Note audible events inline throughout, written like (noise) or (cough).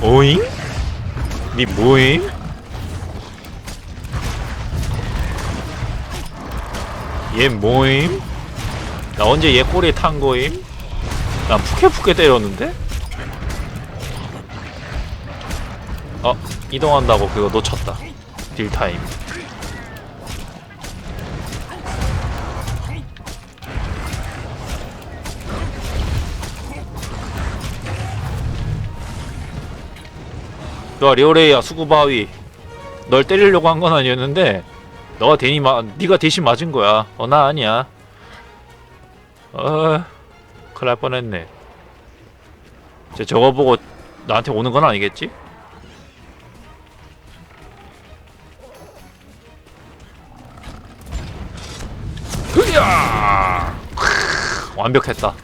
오잉? 니 뭐임? 얘 뭐임? 나 언제 얘 꼬리에 탄 거임? 난 푸케푸케 때렸는데? 어 이동한다고 그거 놓쳤다 딜타임 야 리오레이야 수구바위. 널 때리려고 한 건 아니었는데 너가 대니 마 네가 대신 맞은 거야. 어 나 아니야. 어 큰일 날 뻔했네. 쟤 저거 보고 나한테 오는 건 아니겠지? 완벽했다.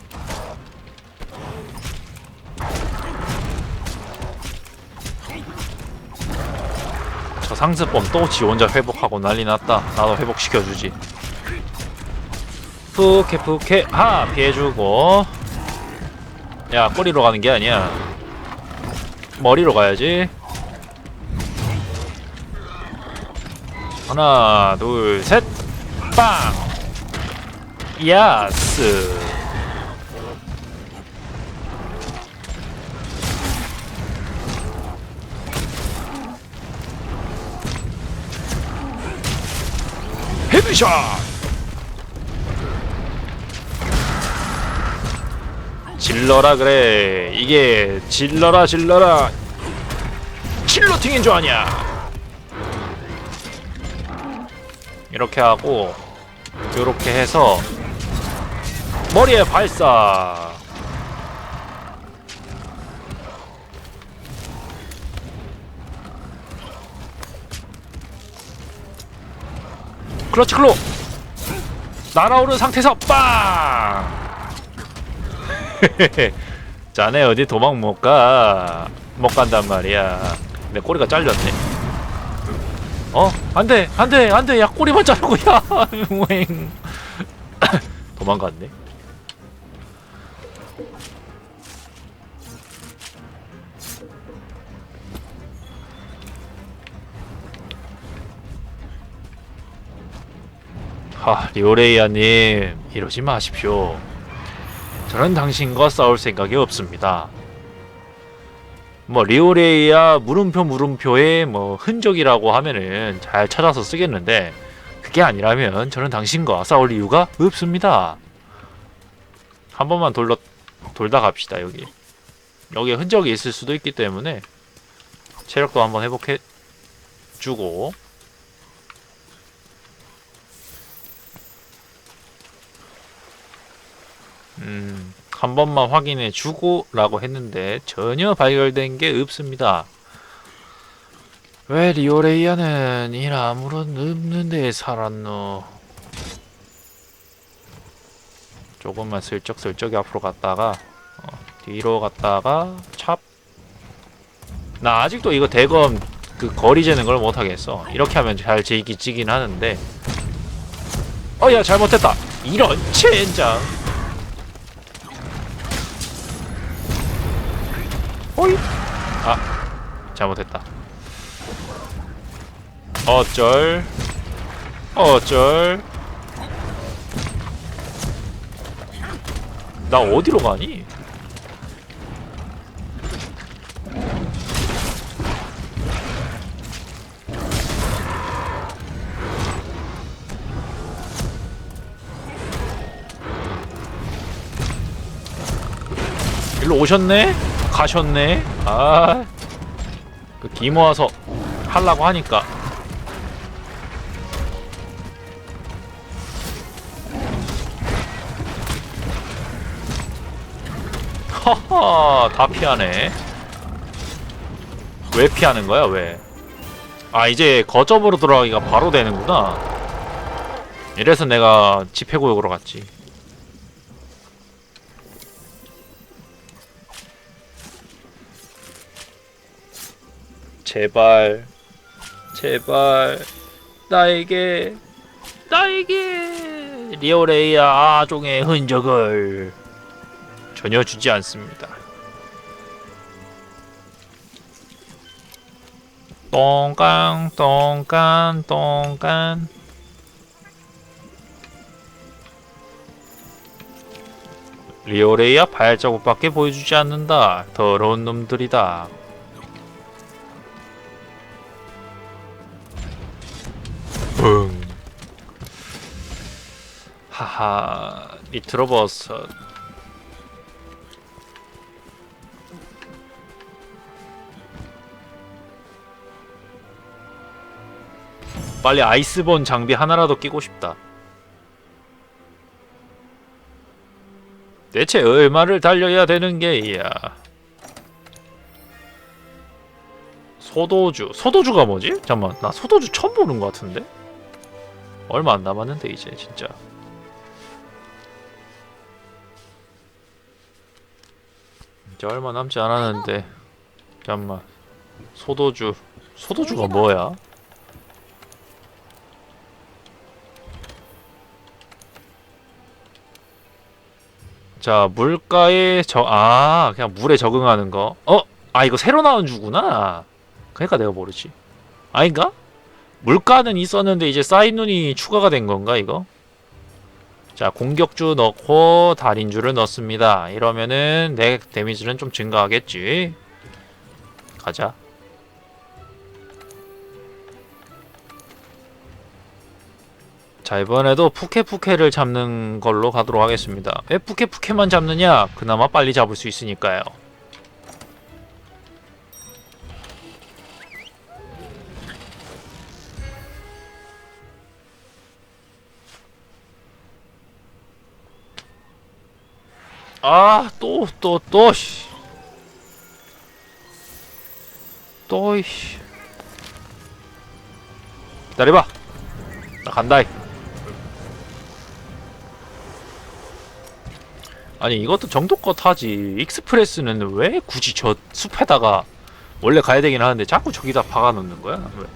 저 상습범 또 지 혼자 회복하고 난리 났다. 나도 회복시켜주지. 푸케 푸케 하 피해주고 야 꼬리로 가는 게 아니야 머리로 가야지 하나 둘셋 빵! 야스! 헤드샷! 질러라 그래. 이게 질러라 질러라. 킬러팅인 줄 아냐? 이렇게 하고 요렇게 해서 머리에 발사 클러치 클로. 날아오른 상태에서 빵! (laughs) 자네 어디 도망 못 가. 못 간단 말이야. 내 꼬리가 잘렸네. 어? 안 돼 안 돼 안 돼. 야 꼬리만 자르고 야. (laughs) 웽 (coughs) 도망갔네 하 리오레이아님 이러지 마십시오 저는 당신과 싸울 생각이 없습니다 뭐 리오레이아 물음표 물음표의 뭐 흔적이라고 하면은 잘 찾아서 쓰겠는데 그게 아니라면 저는 당신과 싸울 이유가 없습니다. 한 번만 돌러 돌다 갑시다 여기. 여기에 흔적이 있을 수도 있기 때문에 체력도 한번 회복해 주고 음, 한 번만 확인해 주고 라고 했는데 전혀 발견된 게 없습니다. 왜 리오레이아는 일 아무런 없는 데 살았노? 조금만 슬쩍슬쩍 앞으로 갔다가 어, 뒤로 갔다가 찹. 나 아직도 이거 대검 그 거리 재는 걸 못하겠어. 이렇게 하면 잘 재기 찌긴 하는데. 어야 잘못했다. 이런 젠장. 어이? 아, 잘못했다. 어쩔. 어쩔. 나 어디로 가니? 일로 오셨네? 가셨네? 아, 그 기 모아서 하려고 하니까. 하하, 다 피하네. 왜 피하는 거야, 왜? 아, 이제 거점으로 들어가기가 바로 되는구나. 이래서 내가 집회구역으로 갔지. 제발 제발. 나에게 나에게. 리오레이아 아종의 흔적을 전혀 주지 않습니다. 똥깡 똥깐 똥깐 리오레이야 발자국밖에 보여주지 않는다. 더러운 놈들이다 하하 니트로버섯 빨리 아이스본 장비 하나라도 끼고 싶다. 대체 얼마를 달려야 되는 게야? 소도주. 소도주가 뭐지? 잠깐만, 나 소도주 처음 보는 것 같은데? 얼마 안 남았는데 이제 진짜. 이제 얼마 남지 않았는데. 잠깐만. 소도주. 소도주가 뭐야? 자, 물가에 저, 아, 그냥 물에 적응하는 거. 어? 아, 이거 새로 나온 주구나. 그러니까 내가 모르지. 아닌가? 물가는 있었는데 이제 쌓인 눈이 추가가 된 건가, 이거? 자, 공격주 넣고 달인주를 넣습니다. 이러면은 내 데미지는 좀 증가하겠지. 가자. 자 이번에도 푸케푸케를 잡는 걸로 가도록 하겠습니다 왜 푸케푸케만 잡느냐 그나마 빨리 잡을 수 있으니까요 아 또 또 또 씨. 또이씨. 기다려봐. 나 간다이. 아니 이것도 정도껏 하지. 익스프레스는 왜 굳이 저 숲에다가 원래 가야 되긴 하는데 자꾸 저기다 박아 놓는 거야? 왜?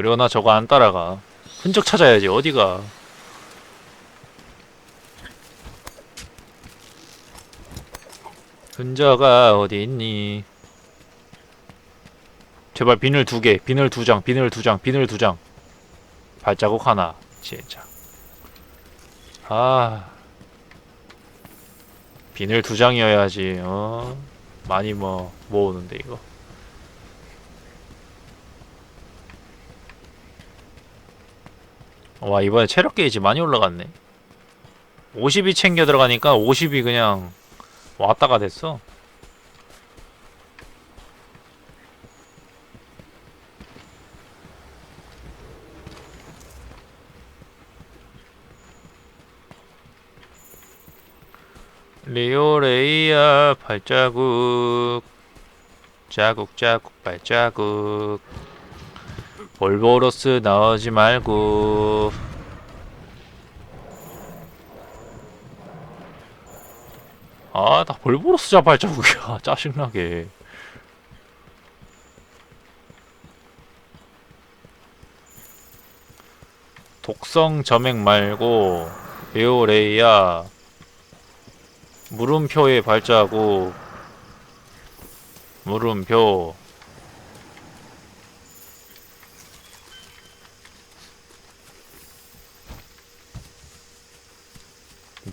그리고 나 저거 안 따라가 흔적 찾아야지 어디가 흔적아 어디 있니 제발 비늘 두 개, 비늘 두 장, 비늘 두 장, 비늘 두 장. 발자국 하나, 진짜. 아, 비늘 두 장이어야지. 어, 많이 뭐 모으는데 이거. 와 이번에 체력 게이지 많이 올라갔네. 50이 챙겨 들어가니까 50이 그냥 왔다가 됐어. 리오레이야 발자국 자국 자국 발자국 볼보로스 나오지 말고. 아 나 볼보로스 자 발자국이야. (laughs) 짜증나게. 독성 점액 말고 리오레이야 물음표의 발자국 물음표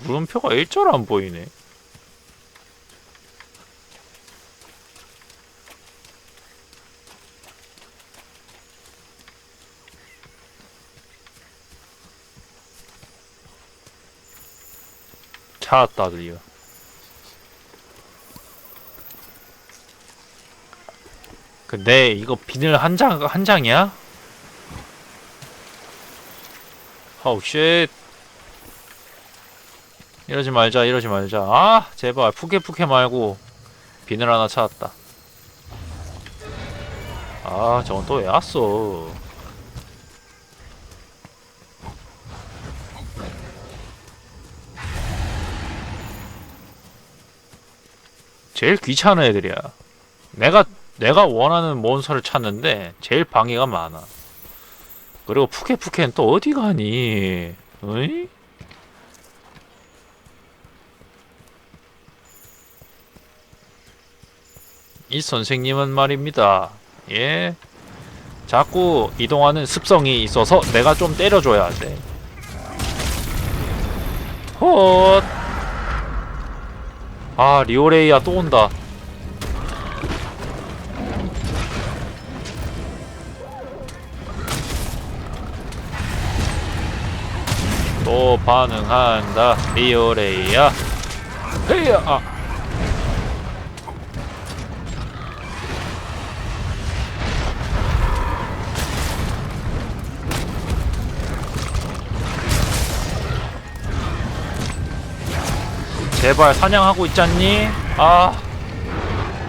물음표가 일절 안 보이네. 찾았다 드디어. 근데 이거 비늘 한 장, 한 장이야? 어우 쉣 이러지 말자 이러지 말자 아 제발 푸케푸케 말고 비늘 하나 찾았다 아 저건 또 왜 왔어 제일 귀찮은 애들이야 내가 내가 원하는 몬스터를 찾는데 제일 방해가 많아. 그리고 푸케푸케는 또 어디 가니? 어이? 이 선생님은 말입니다. 예. 자꾸 이동하는 습성이 있어서 내가 좀 때려줘야 돼. 헛. 아, 리오레이야 또 온다. 또 반응한다. 리오레이야. 헤이야. 아. 제발 사냥하고 있잖니? 아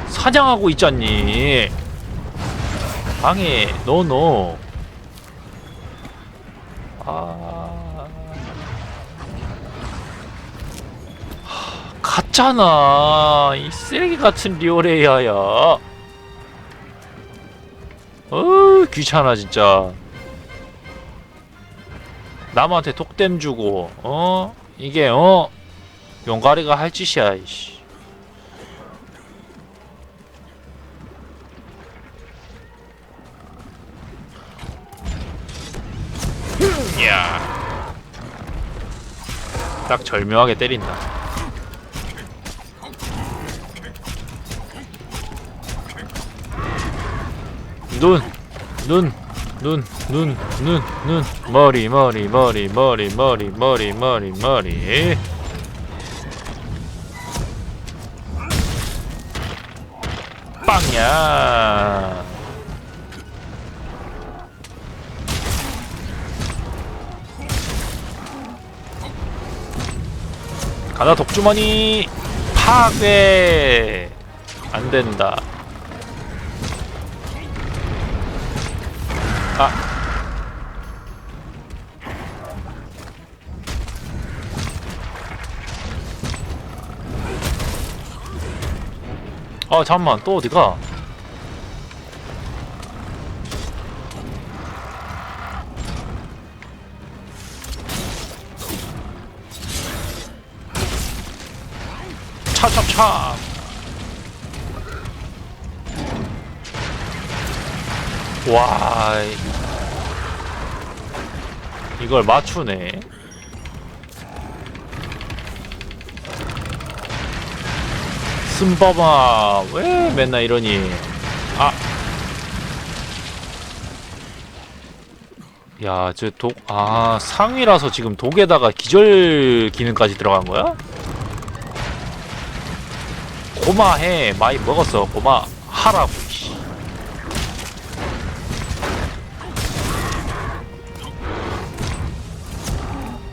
사냥하고 있잖니? 방해 노노. 아. 하, 갔잖아 이 쓰레기 같은 리오레이아야. 어 귀찮아 진짜. 남한테 독댐 주고 어? 이게 어 용가리가 할 짓이야 이씨 야. 딱 절묘하게 때린다. 눈, 눈, 눈, 눈, 눈, 눈, 머리, 머리, 머리, 머리, 머리, 머리, 머리, 머리. 빵야. 가다 독주머니 파괴 안 된다. 아. 아 잠만 또 어디가? 차차차 와 이- 이걸 맞추네. 쓴바바 왜 맨날 이러니? 아. 야, 저 독, 아, 상위라서 지금 독에다가 기절 기능까지 들어간 거야? 고마해. 많이 먹었어. 고마 하라고. 씨.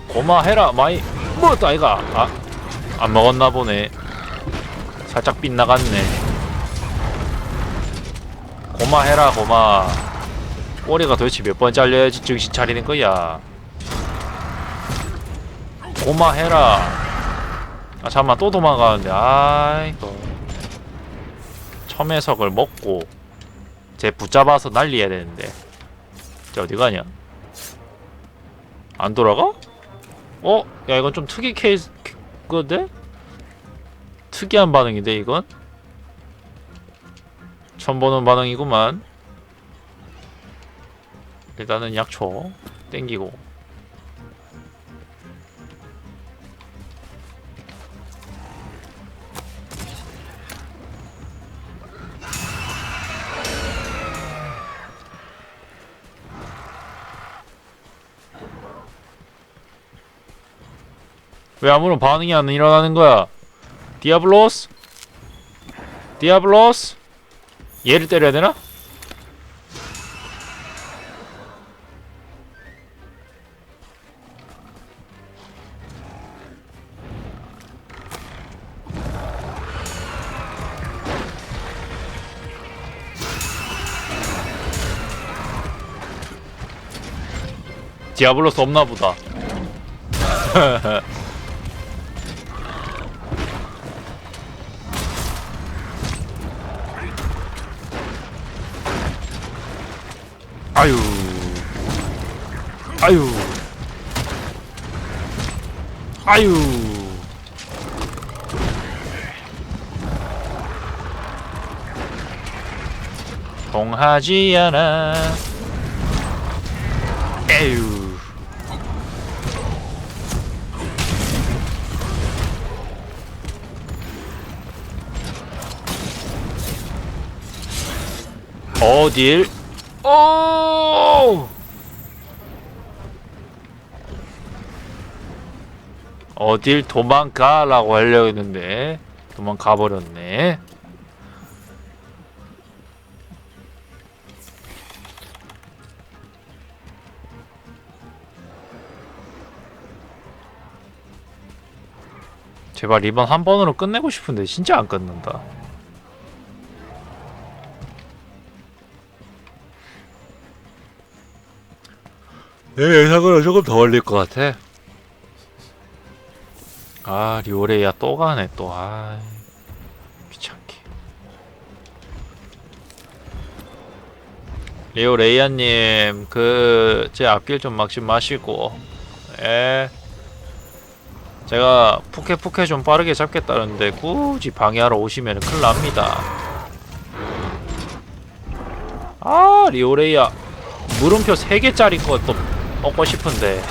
고마해라. 많이 먹었다 아이가. 아, 안 먹었나 보네. 살짝 빗나갔네. 고마해라 고마. 꼬리가 도대체 몇 번 잘려야지 정신 차리는 거야. 고마해라. 아 잠만 또 도망가는데 아이고 첨해석을 먹고 쟤 붙잡아서 날려야 되는데 쟤 어디 가냐 안 돌아가? 어? 야 이건 좀 특이 케이스인데? 특이한 반응인데 이건? 처음 보는 반응이구만 일단은 약초 땡기고 왜 아무런 반응이 안 일어나는 거야? 디아블로스? 디아블로스? 얘를 때려야 되나? 디아블로스 없나 보다. (laughs) 아유. 아유. 통하지 않아 에휴 어딜 오 어딜 도망가라고 하려고 했는데 도망가 버렸네. 제발 이번 한 번으로 끝내고 싶은데 진짜 안 끝난다. 내 예상으로 조금 더 걸릴 것 같아. 아 리오레야 또 가네 또. 아 귀찮게. 리오레이아님 그 제 앞길 좀 막지 마시고. 에. 제가 푸케 푸케 좀 빠르게 잡겠다는데 굳이 방해하러 오시면 큰일 납니다. 아 리오레이아 물음표 3개짜리 것도 먹고 싶은데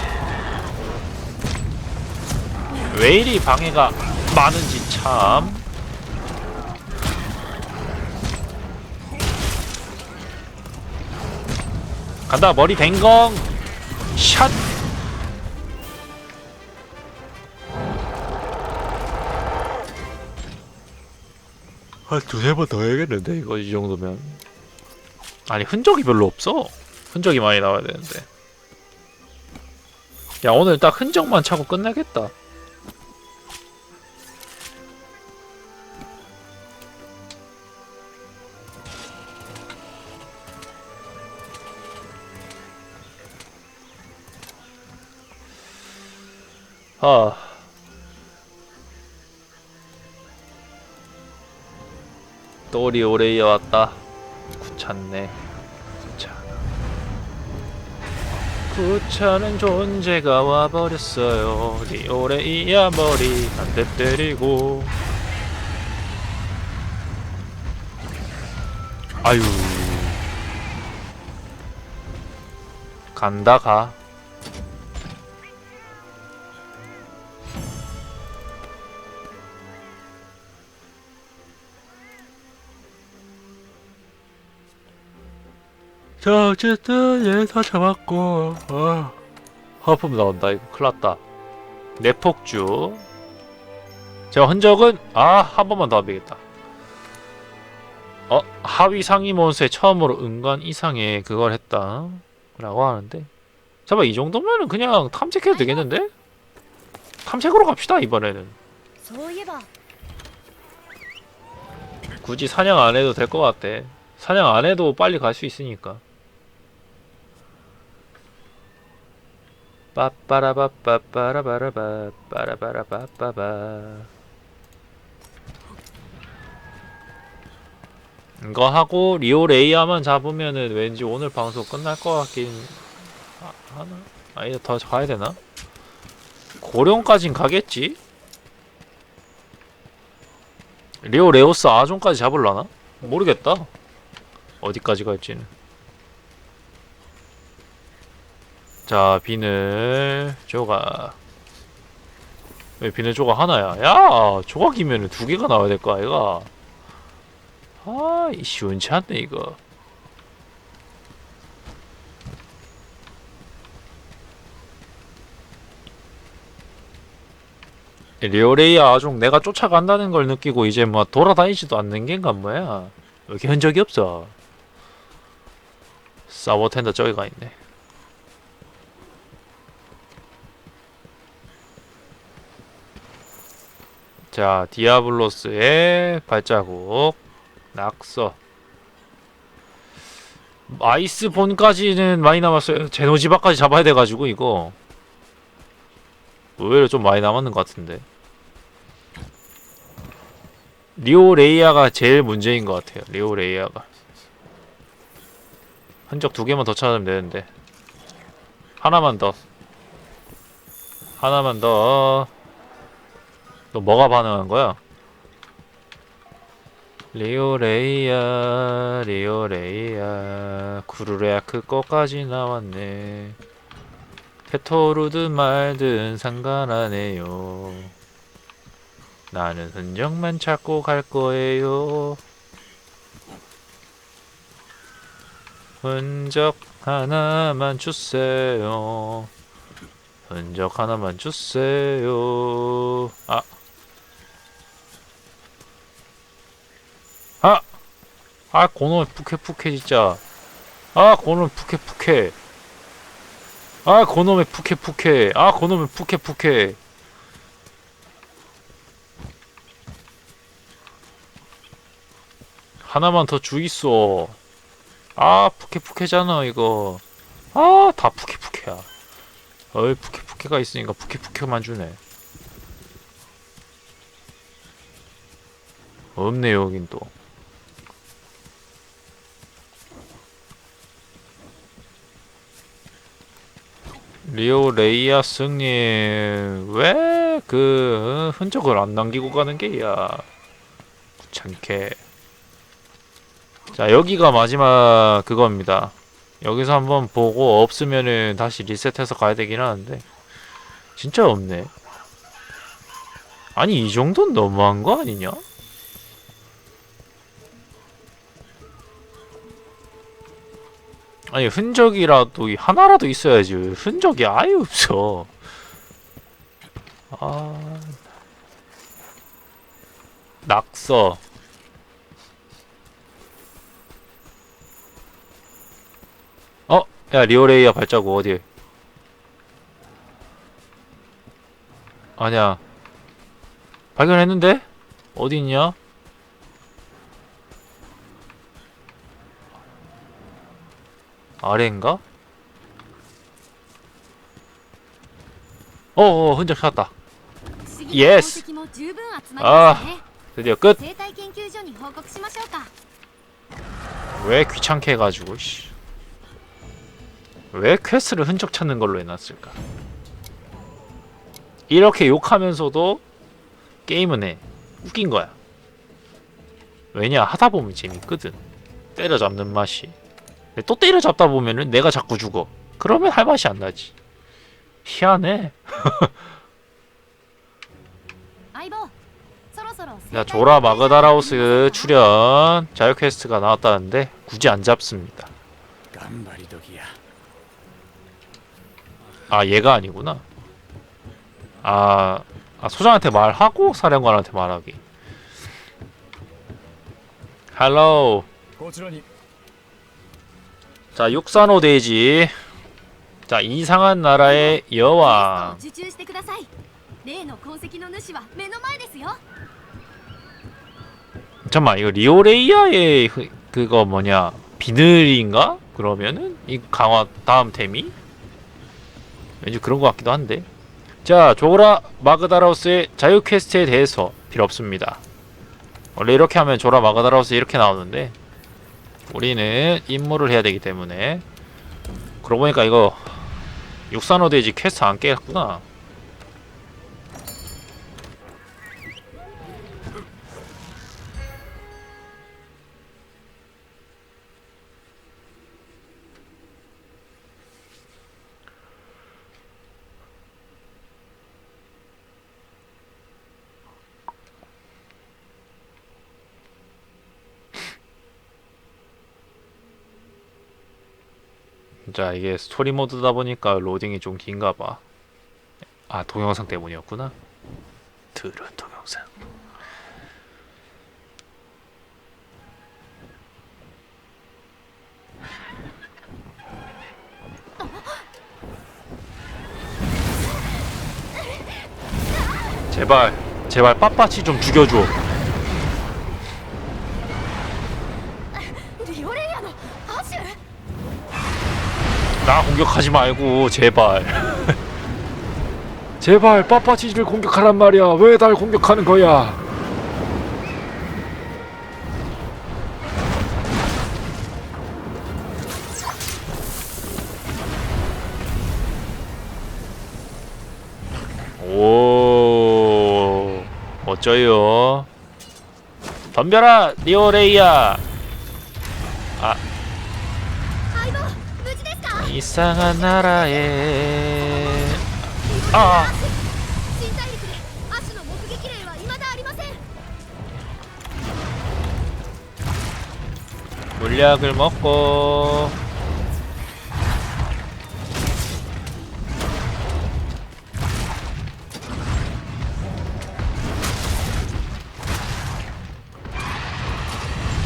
왜 이리 방해가 많은지 참. 간다 머리 뱅공 샷. 한 두세 번 더 해야겠는데 이거? 이 정도면. 아니 흔적이 별로 없어. 흔적이 많이 나와야 되는데. 야 오늘 딱 흔적만 차고 끝내겠다 아. 또 리오레이어 왔다. 귀찮네. 귀찮아 귀찮은 존재가 와버렸어요. 리오레이야 머리 한 대 때리고. 아유. 간다 가 자 어쨌든 얘 다 잡았고 어. 아 화품 나온다. 이거 큰일났다. 내폭주. 제가 흔적은 아 한 번만 더 하면 겠다어 하위 상위 몬스에 처음으로 은관 이상의 그걸 했다. 라고 하는데. 잠깐 이 정도면은 그냥 탐색해도 되겠는데? 탐색으로 갑시다 이번에는. 굳이 사냥 안 해도 될 것 같아. 사냥 안 해도 빨리 갈 수 있으니까. 빠빠라바빠빠라바라바 빠라바라바빠바 이거 하고 리오 레이아만 잡으면은 왠지 오늘 방송 끝날 것 같긴 하- 하나? 아니 더 가야 되나? 고령까진 가겠지? 리오 레오스 아종까지 잡을라나? 모르겠다. 어디까지 갈지는. 자, 비늘 조각. 왜 비늘 조각 하나야? 야, 조각이면은 두 개가 나와야 될 거 아이가? 아, 이 시원치 않네 이거. 리오레이아 아종 내가 쫓아간다는 걸 느끼고 이제 뭐 돌아다니지도 않는 겐가 뭐야? 왜 이렇게 흔적이 없어? 사워텐더 저기 가 있네. 자, 디아블로스의 발자국, 낙서. 아이스 본까지는 많이 남았어요. 제노지바까지 잡아야 돼가지고 이거 의외로 좀 많이 남았는 것 같은데. 리오 레이아가 제일 문제인 것 같아요. 리오 레이아가. 흔적 두 개만 더 찾으면 되는데. 하나만 더. 하나만 더. 너 뭐가 반응한 거야? 리오레이야 리오레이야 구르레아크 거까지 나왔네. 테토르든 말든 상관하네요. 나는 흔적만 찾고 갈 거예요. 흔적 하나만 주세요. 흔적 하나만 주세요. 아 아! 아, 고놈의 푸케푸케, 진짜. 아, 고놈의 푸케푸케. 아, 고놈의 푸케푸케. 아, 고놈의 푸케푸케. 하나만 더 주 있어. 아, 푸케푸케잖아, 이거. 아, 다 푸케푸케야. 어이, 푸케푸케가 있으니까 푸케푸케만 주네. 없네, 여긴 또. 리오 레이아 승님 왜 그 흔적을 안 남기고 가는 게야. 귀찮게 자 여기가 마지막 그겁니다. 여기서 한번 보고 없으면은 다시 리셋해서 가야 되긴 하는데. 진짜 없네. 아니 이 정도는 너무한 거 아니냐? 아니 흔적이라도 이 하나라도 있어야지 흔적이 아예 없어 아 낙서 어? 야 리오레이아 발자국 어디 아니야 발견했는데? 어디 있냐? 아래인가? 어어 흔적 찾았다. 예스 뭐 아 드디어 끝왜 귀찮게 해가지고 씨. 왜 퀘스트를 흔적 찾는 걸로 해놨을까? 이렇게 욕하면서도 게임은 해. 웃긴 거야. 왜냐? 하다보면 재밌거든. 때려잡는 맛이. 또 때려잡다 보면은 내가 자꾸 죽어. 그러면 할 맛이 안 나지. 희한해. (laughs) 자, 조라 마그다라우스 출연 자유 퀘스트가 나왔다는데 굳이 안 잡습니다. 아 얘가 아니구나. 아, 아 소장한테 말하고 사령관한테 말하기. 할로우. 자, 육산호 돼지. 자, 이상한 나라의 여왕. 잠깐만, 이거 리오레이아의 그거 뭐냐? 비늘인가? 그러면은 이 강화 다음 템이 왠지 그런 것 같기도 한데. 자, 조라 마그다라우스의 자유 퀘스트에 대해서 필요 없습니다. 원래 이렇게 하면 조라 마그다라우스 이렇게 나오는데 우리는 임무를 해야 되기 때문에 그러고 보니까 이거 육산호 대지 퀘스트 안 깼구나. 자 이게 스토리 모드다 보니까 로딩이 좀 긴가 봐. 아 동영상 때문이었구나. 들은 동영상. 제발 제발 빳빳이 좀 죽여줘. 공격하지 말고 제발. (laughs) 제발 빠빠치를 공격하란 말이야. 왜 날 공격하는 거야? 오 어쩌요 덤벼라 리오레이야. 이상한 나라에 아. 아! 물약을 먹고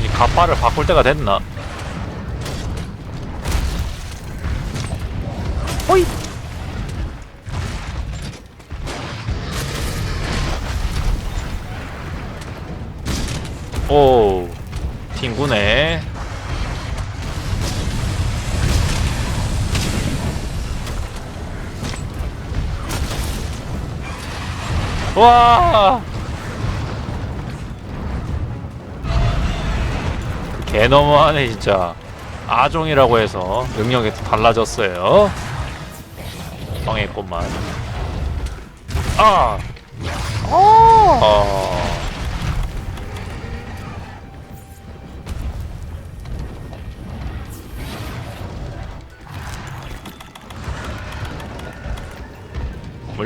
이 가파를 바꿀 때가 됐나? 오, 팅구네. 와! 개 너무하네 진짜. 아종이라고 해서 능력이 또 달라졌어요. 망했구만. 아!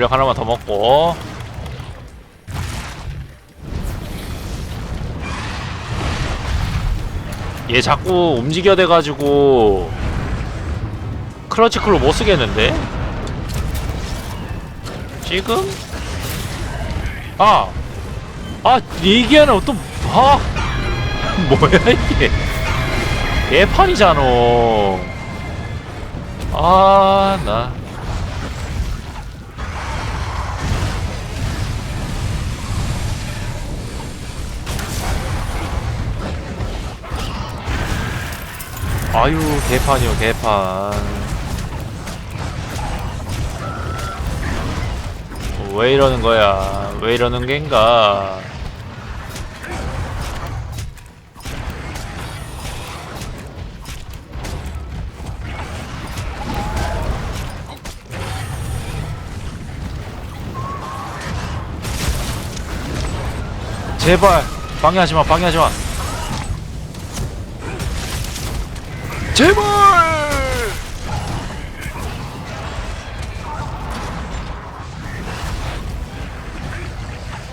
물약 하나만 더 먹고 얘 자꾸 움직여 돼가지고 크러치 클로 못 쓰겠는데? 지금? 아! 아, 얘기하는 또, 아! (laughs) 뭐야, 이게. 개판이잖아. 아, 나. 아유 개판이요 개판. 왜 이러는 거야? 왜 이러는 겐가? 제발 방해하지마 방해하지마 제발!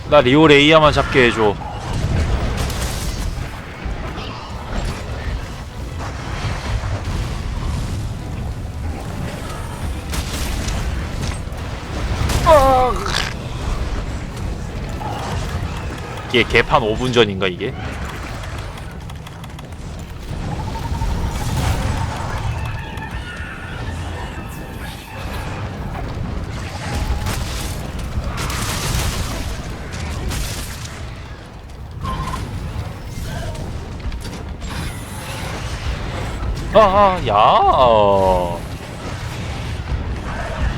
나 리오 레이야만 잡게 해줘. 아! 이게 개판 5분 전인가 이게? 아, 야.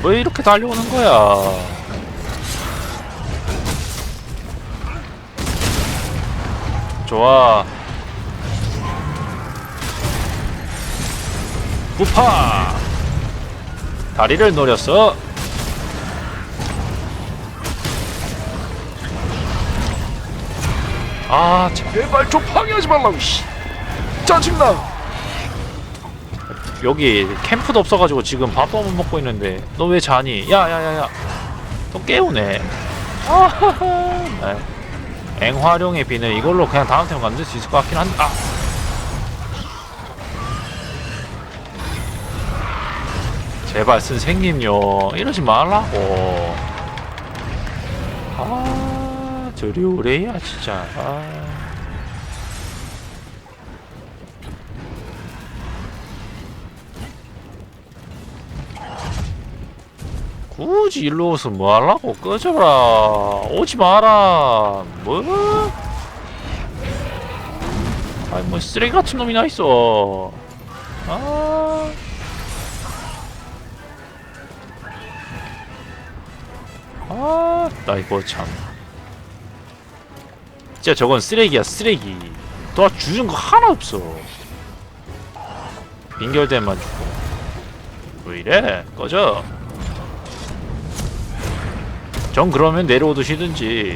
왜 이렇게 달려오는 거야? 좋아. 부파! 다리를 노렸어. 아, 제발 좀 방해하지 말라고, 씨. 짜증나. 여기 캠프도 없어가지고 지금 밥도 못 먹고 있는데 너 왜 자니? 야야야야 또 깨우네 아하하 네. 앵화룡의 비늘 이걸로 그냥 다음 템 만들 수 있을 것 같긴 한데 아. 제발 선생님요 이러지 말라고 아 저리 오래야 진짜 아. 굳이 일로 와서 뭐 하려고 꺼져라 오지 마라 뭐 아이 뭐 쓰레기 같은 놈이나 있어 아 아, 나 이거 참. 진짜 저건 쓰레기야, 쓰레기. 도와주는 거 하나 없어. 빙결대만 주고. 왜 이래? 꺼져. 전 그러면 내려오듯이든지